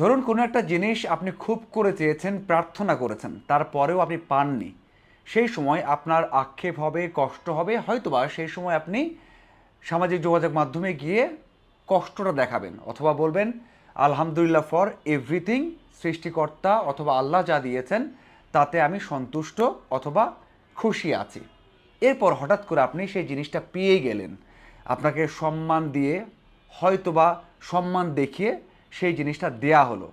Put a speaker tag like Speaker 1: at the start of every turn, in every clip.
Speaker 1: ধরুন কোনো একটা জিনিস আপনি খুব করে চেয়েছেন, প্রার্থনা করেছেন, তারপরেও আপনি পাননি। সেই সময় আপনার আক্ষেপ হবে, কষ্ট হবে, হয়তোবা সেই সময় আপনি সামাজিক যোগাযোগ মাধ্যমে গিয়ে কষ্টটা দেখাবেন অথবা বলবেন, আলহামদুলিল্লাহ ফর এভরিথিং সৃষ্টিকর্তা অথবা আল্লাহ যা দিয়েছেন, তাতে আমি সন্তুষ্ট অথবা খুশি আছি। এরপর হঠাৎ করে আপনি সেই জিনিসটা পেয়ে গেলেন। আপনাকে সম্মান দিয়ে, হয়তোবা সম্মান দেখিয়ে সেই জিনিসটা দেয়া হলো।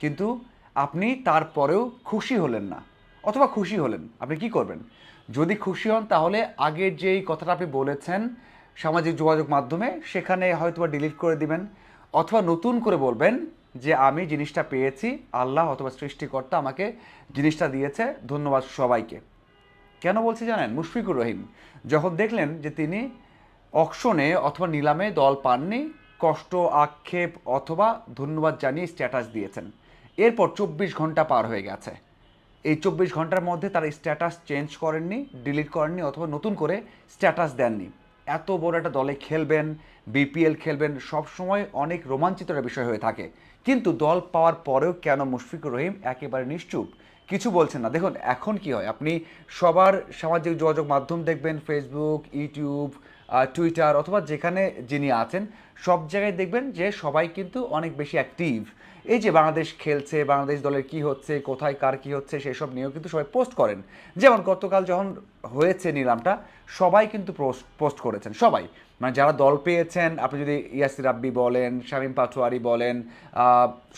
Speaker 1: কিন্তু আপনি তারপরেও খুশি হলেন না, অথবা খুশি হলেন। আপনি কি করবেন? যদি খুশি হন, তাহলে আগের যেই কথাটা আপনি বলেছেন সামাজিক যোগাযোগ মাধ্যমে, সেখানে হয়তোবা ডিলিট করে দিবেন, অথবা নতুন করে বলবেন যে, আমি জিনিসটা পেয়েছি, আল্লাহ অথবা সৃষ্টিকর্তা আমাকে জিনিসটা দিয়েছে, ধন্যবাদ সবাইকে। কেন বলছি জানেন? মুশফিকুর রহিম যখন দেখলেন যে তিনি অকশনে অথবা নিলামে দল পাননি কষ্ট, আক্ষেপ অথবা ধন্যবাদ জানিয়ে স্ট্যাটাস দিয়েছেন। এরপর চব্বিশ ঘণ্টা পার হয়ে গেছে। এই চব্বিশ ঘণ্টার মধ্যে তারা স্ট্যাটাস চেঞ্জ করেননি ডিলিট করেননি অথবা নতুন করে স্ট্যাটাস দেননি। এত বড় একটা দলে খেলবেন বিপিএল খেলবেন, সব সময় অনেক রোমাঞ্চিত একটা বিষয় হয়ে থাকে। কিন্তু দল পাওয়ার পরেও কেন মুশফিকুর রহিম একেবারে নিশ্চুপ? কিছু বলছেন না। দেখুন, এখন কি হয়? আপনি সবার সামাজিক যোগাযোগ মাধ্যম দেখবেন ফেসবুক ইউটিউব টুইটার অথবা যেখানে যিনি আছেন, সব জায়গায় দেখবেন যে সবাই কিন্তু অনেক বেশি অ্যাক্টিভ এই যে বাংলাদেশ খেলছে, বাংলাদেশ দলের কি হচ্ছে, কোথায় কার কি হচ্ছে, সেসব নিয়েও কিন্তু সবাই পোস্ট করেন। যেমন গতকাল যখন হয়েছে নিলামটা, সবাই কিন্তু পোস্ট করেছেন, সবাই। মানে যারা দল পেয়েছেন, আপনি যদি ইয়াসির রাব্বি বলেন, শামীম পাটোয়ারি বলেন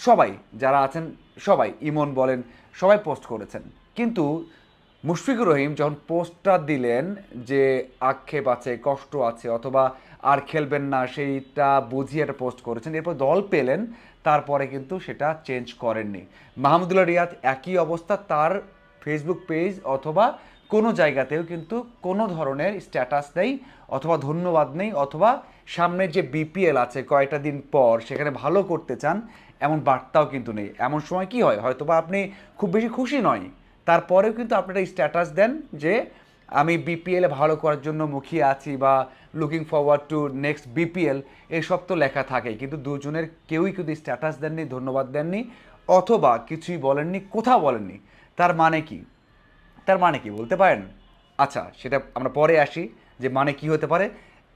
Speaker 1: সবাই যারা আছেন সবাই ইমন বলেন, সবাই পোস্ট করেছেন। কিন্তু মুশফিকুর রহিম যখন পোস্টটা দিলেন যে আক্ষেপ আছে, কষ্ট আছে, অথবা আর খেলবেন না, সেইটা বুঝিয়ে একটা পোস্ট করেছেন, এরপর দল পেলেন, তারপরে কিন্তু সেটা চেঞ্জ করেননি। মাহমুদুল্লাহ রিয়াদ একই অবস্থা, তার ফেসবুক পেজ অথবা কোনো জায়গাতেও কিন্তু কোনো ধরনের স্ট্যাটাস নেই অথবা ধন্যবাদ নেই অথবা সামনে যে বিপিএল আছে কয়েকটা দিন পর সেখানে ভালো করতে চান, এমন বার্তাও কিন্তু নেই। এমন সময় কি হয়? হয়তোবা আপনি খুব বেশি খুশি নয়। তারপরেও কিন্তু আপনারা স্ট্যাটাস দেন যে আমি বিপিএলে ভালো করার জন্য মুখিয়ে আছি বা looking forward to next BPL এসব তো লেখা থাকে কিন্তু দুজনের কেউই কিন্তু স্ট্যাটাস দেননি, ধন্যবাদ দেননি, অথবা কিছুই বলেননি, কোথাও বলেননি। তার মানে কি? তার মানে কি বলতে পারেন? আচ্ছা সেটা আমরা পরে আসি যে মানে কি হতে পারে।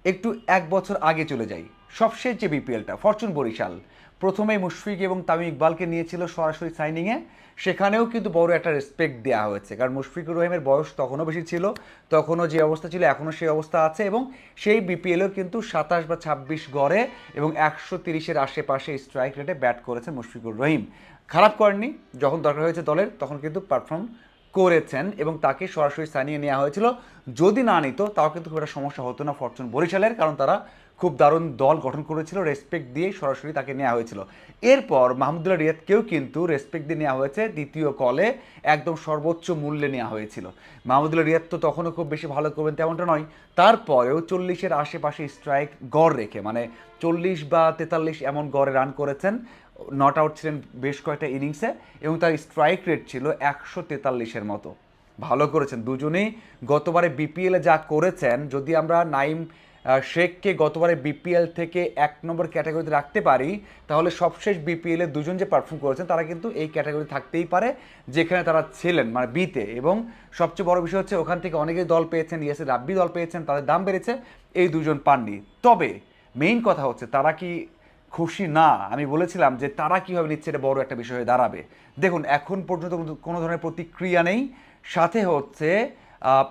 Speaker 1: একটু এক বছর আগে চলে যাই। সবশেষ যে বিপিএলটা, ফরচুন বরিশাল, প্রথমেই মুশফিক এবং তামিম ইকবালকে নিয়েছিল সরাসরি সাইনিংয়ে সেখানেও কিন্তু বড় একটা রেসপেক্ট দেওয়া হয়েছে। কারণ মুশফিকুর রহিমের বয়স তখনও বেশি ছিল, তখনও যে অবস্থা ছিল, এখনও সেই অবস্থা আছে এবং সেই বিপিএলও কিন্তু সাতাশ বা ছাব্বিশ গড়ে এবং একশো তিরিশের আশেপাশে স্ট্রাইক রেটে ব্যাট করেছে মুশফিকুর রহিম। খারাপ করেননি, যখন দরকার হয়েছে দলের, তখন কিন্তু পারফর্ম করেছেন এবং তাকে সরাসরি সানিয়ে নেওয়া হয়েছিল। যদি না নিত, তাও কিন্তু খুব একটা সমস্যা হতো না ফরচুন বরিশালের, কারণ তারা খুব দারুণ দল গঠন করেছিল রেসপেক্ট দিয়ে সরাসরি তাকে নেওয়া হয়েছিল। এরপর মাহমুদুল্লাহ রিয়াদকেও কিন্তু রেসপেক্ট দিয়ে নেওয়া হয়েছে, দ্বিতীয় কলে একদম সর্বোচ্চ মূল্যে নেওয়া হয়েছিল। মাহমুদুল্লাহ রিয়াদ তো তখনও খুব বেশি ভালো করবেন তেমনটা নয়, তারপরেও চল্লিশের আশেপাশে স্ট্রাইক গড় রেখে মানে চল্লিশ বা তেতাল্লিশ এমন গড়ে রান করেছেন। নট আউট ছিলেন বেশ কয়েকটা ইনিংসে এবং তার স্ট্রাইক রেট ছিল একশো তেতাল্লিশের মতো। ভালো করেছেন দুজনেই। গতবারে বিপিএলে যা করেছেন, যদি আমরা নাইম শেখকে গতবারে বিপিএল থেকে এক নম্বর ক্যাটাগরিতে রাখতে পারি, তাহলে সবশেষ বিপিএলে দুজন যে পারফর্ম করেছেন, তারা কিন্তু এই ক্যাটাগরি থাকতেই পারে, যেখানে তারা ছিলেন মানে বিতে এবং সবচেয়ে বড় বিষয় হচ্ছে, ওখান থেকে অনেকেই দল পেয়েছেন ইয়েসে রাব্বি দল পেয়েছেন, তাদের দাম বেড়েছে, এই দুজন পাননি। তবে মেইন কথা হচ্ছে, তারা কি খুশি না, আমি বলেছিলাম যে তারা কীভাবে নিচ্ছে এটা বড় একটা বিষয় হয়ে দাঁড়াবে। দেখুন, এখন পর্যন্ত কোনো- কোনো ধরনের প্রতিক্রিয়া নেই। সাথে হচ্ছে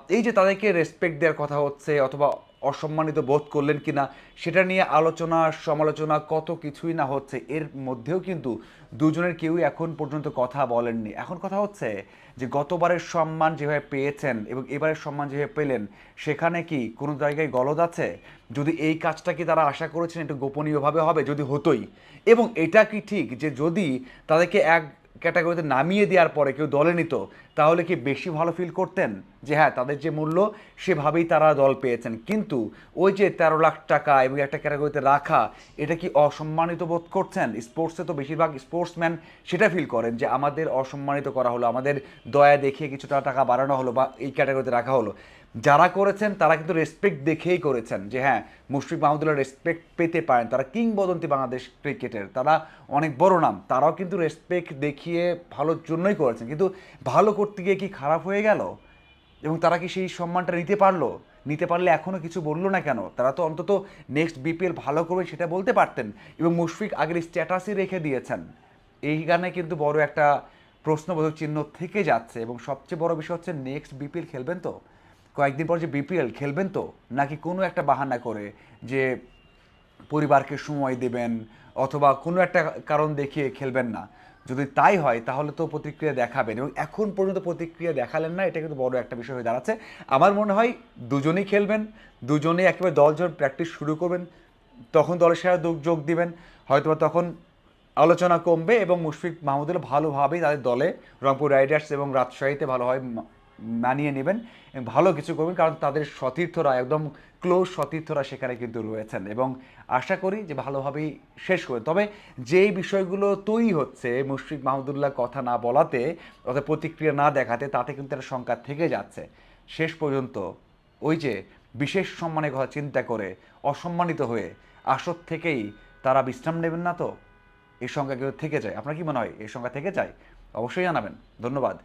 Speaker 1: এই যে তাদেরকে রেসপেক্ট দেওয়ার কথা হচ্ছে অথবা অসম্মানিত বোধ করলেন কি না সেটা নিয়ে আলোচনা, সমালোচনা কত কিছুই না হচ্ছে। এর মধ্যেও কিন্তু দুজনের কেউই এখন পর্যন্ত কথা বলেননি। এখন কথা হচ্ছে যে গতবারের সম্মান যেভাবে পেয়েছেন এবং এবারের সম্মান যেভাবে পেলেন, সেখানে কি কোনো জায়গায় গলদ আছে? যদি এই কাজটা কি তারা আশা করেছেন একটু গোপনীয়ভাবে হবে? যদি হতোই। এবং এটা কি ঠিক যে যদি তাদেরকে এক ক্যাটাগরিতে নামিয়ে দেওয়ার পরে কেউ দলে নিত, তাহলে কি বেশি ভালো ফিল করতেন? যে হ্যাঁ তাদের যে মূল্য, সেভাবেই তারা দল পেয়েছেন। কিন্তু ওই যে তেরো লাখ টাকা এবং একটা ক্যাটাগরিতে রাখা, এটা কি অসম্মানিত বোধ করছেন? স্পোর্টসে তো বেশিরভাগ স্পোর্টসম্যান সেটা ফিল করেন যে আমাদের অসম্মানিত করা হলো, আমাদের দয়া দেখিয়ে কিছুটা টাকা বাড়ানো হলো বা এই ক্যাটাগরিতে রাখা হলো। যারা করেছেন, তারা কিন্তু রেসপেক্ট দেখেই করেছেন যে হ্যাঁ মুশফিক মাহমুদুল্লাহ রেসপেক্ট পেতে পারেন। তারা কিংবদন্তি বাংলাদেশ ক্রিকেটের। তারা অনেক বড় নাম। তারাও কিন্তু রেসপেক্ট দেখিয়ে ভালোর জন্যই করেছেন। কিন্তু ভালো করতে গিয়ে কি খারাপ হয়ে গেল? এবং তারা কি সেই সম্মানটা নিতে পারল? নিতে পারলে এখনও কিছু বলল না কেন? তারা তো অন্তত নেক্সট বিপিএল ভালো করবে সেটা বলতে পারতেন। এবং মুশফিক আগের স্ট্যাটাসই রেখে দিয়েছেন। এই গানে কিন্তু বড় একটা প্রশ্নবোধক চিহ্ন থেকে যাচ্ছে। এবং সবচেয়ে বড় বিষয় হচ্ছে নেক্সট বিপিএল খেলবেন তো? কয়েকদিন পর যে বিপিএল খেলবেন তো, নাকি কোনো একটা বাহানা করে যে পরিবারকে সময় দেবেন অথবা কোনো একটা কারণ দেখিয়ে খেলবেন না? যদি তাই হয়, তাহলে তো প্রতিক্রিয়া দেখাবেন এবং এখন পর্যন্ত প্রতিক্রিয়া দেখালেন না, এটা কিন্তু বড় একটা বিষয় হয়ে দাঁড়াচ্ছে। আমার মনে হয় দুজনেই খেলবেন, দুজনেই একেবারে দল দলজন প্র্যাকটিস শুরু করবেন, তখন দলের সেরা যোগ- দিবেন, হয়তোবা তখন আলোচনা কমবে এবং মুশফিক মাহমুদুল্লাহ ভালোভাবেই তাদের দলে রংপুর রাইডার্স এবং রাজশাহীতে ভালোভাবে মানিয়ে নেবেন ভালো কিছু করবেন, কারণ তাদের সতীর্থরা, একদম ক্লোজ সতীর্থরা সেখানে কিন্তু রয়েছেন এবং আশা করি যে ভালোভাবেই শেষ করবে তবে যেই বিষয়গুলো তৈরি হচ্ছে, মুশফিক মাহমুদুল্লাহ কথা না বলাতে, অর্থাৎ প্রতিক্রিয়া না দেখাতে, তাতে কিন্তু একটা শঙ্কা থেকে যাচ্ছে। শেষ পর্যন্ত ওই যে বিশেষ সম্মানের কথা চিন্তা করে অসম্মানিত হয়ে আসর থেকেই তারা বিশ্রাম নেবেন না তো? এই সংখ্যা কিন্তু থেকে যায়। আপনার কি মনে হয় এই সংখ্যা থেকে যায়? অবশ্যই জানাবেন। ধন্যবাদ।